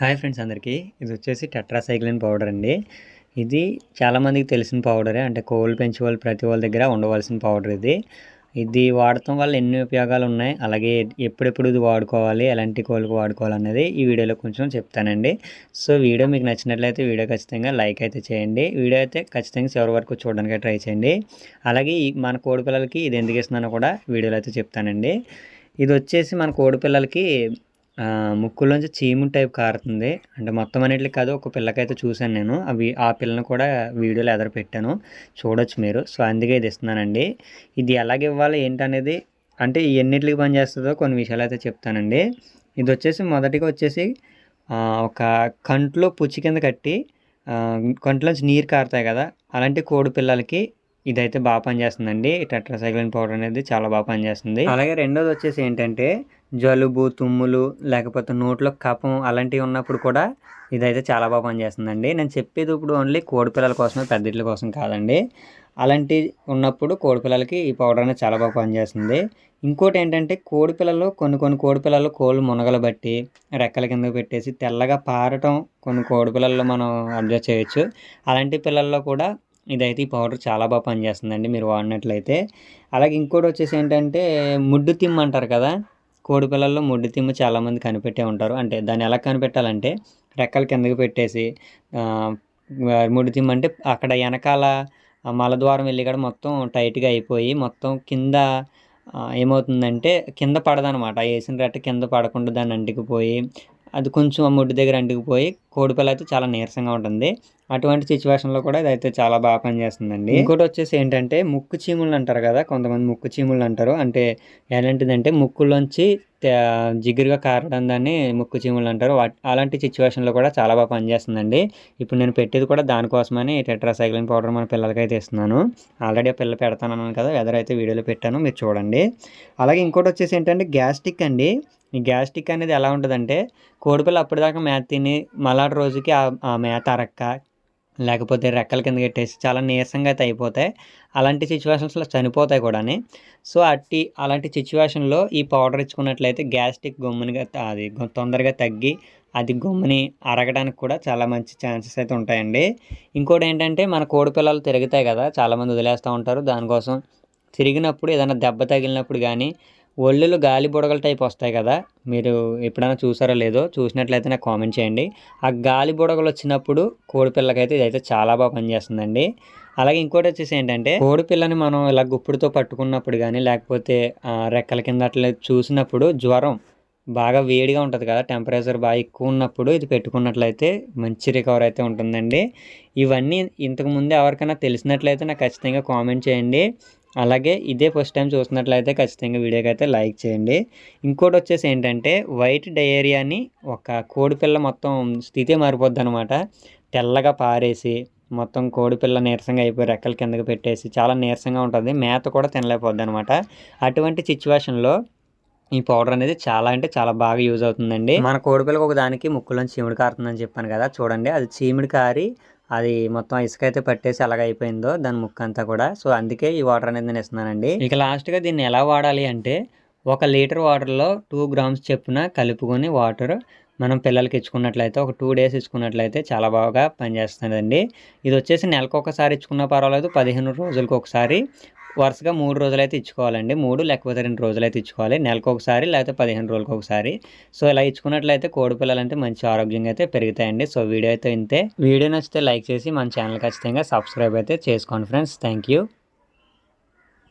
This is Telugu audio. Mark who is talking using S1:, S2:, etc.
S1: హాయ్ ఫ్రెండ్స్ అందరికీ. ఇది వచ్చేసి టెట్రాసైక్లిన్ పౌడర్ అండి. ఇది చాలామందికి తెలిసిన పౌడరే. అంటే కోళ్ళు పెంచే వాళ్ళు ప్రతి వాళ్ళ దగ్గర ఉండవలసిన పౌడర్ ఇది. ఇది వాడటం వల్ల ఎన్ని ఉపయోగాలు ఉన్నాయి అలాగే ఎప్పుడెప్పుడు ఇది వాడుకోవాలి ఎలాంటి కోళ్ళకు వాడుకోవాలి అనేది ఈ వీడియోలో కొంచెం చెప్తానండి. సో వీడియో మీకు నచ్చినట్లయితే వీడియో ఖచ్చితంగా లైక్ అయితే చేయండి. వీడియో అయితే ఖచ్చితంగా చివరి వరకు చూడడానికి ట్రై చేయండి. అలాగే ఈ మన కోడి పిల్లలకి ఇది ఎందుకు ఇస్తున్నానో కూడా వీడియోలో అయితే చెప్తానండి. ఇది వచ్చేసి మన కోడి పిల్లలకి ముక్కులోంచి చీము టైప్ కారుతుంది. అంటే మొత్తం అన్నిటికి కాదు ఒక పిల్లకైతే చూశాను నేను. అవి ఆ పిల్లని కూడా వీడియోలో ఎదర పెట్టాను. చూడొచ్చు మీరు. సో అందుకే ఇది ఇస్తున్నానండి. ఇది ఎలాగ ఇవ్వాలి ఏంటనేది అంటే ఎన్నిటికి పనిచేస్తుందో కొన్ని విషయాలు అయితే చెప్తానండి. ఇది వచ్చేసి మొదటిగా వచ్చేసి ఒక కంట్లో పుచ్చి కింద కట్టి కంట్లోంచి నీరు కారుతాయి కదా అలాంటి కోడి పిల్లలకి ఇదైతే బాగా పనిచేస్తుందండి. టెట్రాసైక్లిన్ పౌడర్ అనేది చాలా బాగా పనిచేస్తుంది. అలాగే రెండోది వచ్చేసి ఏంటంటే జలుబు తుమ్ములు లేకపోతే నోట్లో కఫం అలాంటివి ఉన్నప్పుడు కూడా ఇదైతే చాలా బాగా పనిచేస్తుందండి. నేను చెప్పేది ఇప్పుడు ఓన్లీ కోడిపిల్లల కోసం కోసమే పెద్దిట్ల కోసం కాదండి. అలాంటి ఉన్నప్పుడు కోడిపిల్లలకి ఈ పౌడర్ అనేది చాలా బాగా పనిచేస్తుంది. ఇంకోటి ఏంటంటే కోడిపిల్లలు కొన్ని కొన్ని కోడిపిల్లలు కోళ్ళు మునగలు బట్టి రెక్కల కింద పెట్టేసి తెల్లగా పారటం కొన్ని కోడిపిల్లల్లో మనం అబ్జర్వ్ చేయొచ్చు. అలాంటి పిల్లల్లో కూడా ఇదైతే ఈ పౌడర్ చాలా బాగా పనిచేస్తుందండి మీరు వాడినట్లయితే. అలాగే ఇంకోటి వచ్చేసి ఏంటంటే ముడ్డు తిమ్మ అంటారు కదా కోడి పిల్లల్లో ముడ్డు తిమ్మ చాలామంది కనిపెట్టే ఉంటారు. అంటే దాన్ని ఎలా కనిపెట్టాలంటే రెక్కలు కిందకి పెట్టేసి ముడ్డు తిమ్మ అంటే అక్కడ వెనకాల మలద్వారం వెళ్ళి కూడా మొత్తం టైట్గా అయిపోయి మొత్తం కింద ఏమవుతుందంటే కింద పడదనమాట. వేసిన రెట్ట కింద పడకుండా దాన్ని అంటికిపోయి అది కొంచెం ఆ ముడ్డు దగ్గర అంటుకుపోయి కోడిపిల్ల అయితే చాలా నీరసంగా ఉంటుంది. అటువంటి సిచ్యువేషన్లో కూడా ఇదైతే చాలా బాగా పనిచేస్తుందండి. ఇంకోటి వచ్చేసి ఏంటంటే ముక్కు చీములు అంటారు కదా కొంతమంది ముక్కు చీములు అంటారు. అంటే ఎలాంటిదంటే ముక్కులోంచి జిగురుగా కారడం దాన్ని ముక్కు చీములు అంటారు. అలాంటి సిచ్యువేషన్లో కూడా చాలా బాగా పనిచేస్తుందండి. ఇప్పుడు నేను పెట్టేది కూడా దానికోసమని టెట్రాసైక్లిన్ పౌడర్ మన పిల్లలకైతే ఇస్తున్నాను. ఆల్రెడీ ఆ పిల్ల పెడతాను కదా వెదర్ అయితే వీడియోలో పెట్టాను మీరు చూడండి. అలాగే ఇంకోటి వచ్చేసి ఏంటంటే గ్యాస్టిక్ అండి. ఈ గ్యాస్టిక్ అనేది ఎలా ఉంటుందంటే కోడిపిల్ల అప్పటిదాకా మేత తిని మలాటి రోజుకి ఆ ఆ మేత అరక్క లేకపోతే రెక్కల కింద కట్టేసి చాలా నీరసంగా అయితే అయిపోతాయి. అలాంటి సిచ్యువేషన్స్లో చనిపోతాయి కూడాని. సో అట్టి అలాంటి సిచ్యువేషన్లో ఈ పౌడర్ ఇచ్చుకున్నట్లయితే గ్యాస్ట్రిక్ గమ్మునిగా అది తొందరగా తగ్గి అది గమ్ముని అరగడానికి కూడా చాలా మంచి ఛాన్సెస్ అయితే ఉంటాయండి. ఇంకోటి ఏంటంటే మన కోడి పిల్లలు తిరుగుతాయి కదా చాలామంది వదిలేస్తూ ఉంటారు. దానికోసం తిరిగినప్పుడు ఏదైనా దెబ్బ తగిలినప్పుడు కానీ ఒళ్ళులు గాలి బుడగల టైప్ వస్తాయి కదా మీరు ఎప్పుడైనా చూసారో లేదో చూసినట్లయితే నాకు కామెంట్ చేయండి. ఆ గాలి బుడగలు వచ్చినప్పుడు కోడిపిల్లకైతే ఇదైతే చాలా బాగా పనిచేస్తుందండి. అలాగే ఇంకోటి వచ్చేసి ఏంటంటే కోడిపిల్లని మనం ఇలా గుప్పుడుతో పట్టుకున్నప్పుడు కానీ లేకపోతే రెక్కల కింద అట్లా చూసినప్పుడు జ్వరం బాగా వేడిగా ఉంటుంది కదా టెంపరేచర్ బాగా ఎక్కువ ఉన్నప్పుడు ఇది పెట్టుకున్నట్లయితే మంచి రికవర్ అయితే ఉంటుందండి. ఇవన్నీ ఇంతకుముందు ఎవరికైనా తెలిసినట్లయితే నాకు ఖచ్చితంగా కామెంట్ చేయండి. అలాగే ఇదే ఫస్ట్ టైం చూసినట్లయితే ఖచ్చితంగా వీడియోకి అయితే లైక్ చేయండి. ఇంకోటి వచ్చేసి ఏంటంటే వైట్ డయేరియాని ఒక కోడిపిల్ల మొత్తం స్థితి మారిపోద్ది అనమాట తెల్లగా పారేసి మొత్తం కోడిపిల్ల నీరసంగా అయిపోయి రెక్కల కిందకి పెట్టేసి చాలా నీరసంగా ఉంటుంది. మేత కూడా తినలేకపోద్ది అనమాట అటువంటి సిచ్యువేషన్లో ఈ పౌడర్ అనేది చాలా అంటే చాలా బాగా యూజ్ అవుతుందండి. మన కోడిపిల్లకి ఒక దానికి ముక్కులోని చీమిడి కారుతుందని చెప్పాను కదా చూడండి. అది చీమిడి కారి అది మొత్తం ఇసుక అయితే పట్టేసి అలాగ అయిపోయిందో దాని ముక్క అంతా కూడా. సో అందుకే ఈ వాటర్ అనేది నేను ఇస్తున్నానండి. ఇక లాస్ట్గా దీన్ని ఎలా వాడాలి అంటే ఒక లీటర్ వాటర్లో టూ గ్రామ్స్ చెప్పున కలుపుకొని వాటర్ మనం పిల్లలకి ఇచ్చుకున్నట్లయితే ఒక టూ డేస్ ఇచ్చుకున్నట్లయితే చాలా బాగా పనిచేస్తుందండి. ఇది వచ్చేసి నెలకు ఒకసారి ఇచ్చుకున్నా పర్వాలేదు పదిహేను రోజులకు ఒకసారి వరుసగా మూడు రోజులైతే ఇచ్చుకోవాలండి. మూడు లేకపోతే రెండు రోజులైతే ఇచ్చుకోవాలి. నెలకు ఒకసారి లేకపోతే పదిహేను రోజులకు ఒకసారి. సో ఇలా ఇచ్చుకున్నట్లయితే కోడి పిల్లలంటే మంచి ఆరోగ్యంగా అయితే పెరుగుతాయండి. సో వీడియో అయితే ఇంతే. వీడియో నచ్చితే లైక్ చేసి మన ఛానల్ ఖచ్చితంగా సబ్స్క్రైబ్ అయితే చేసుకోండి ఫ్రెండ్స్. Thank you.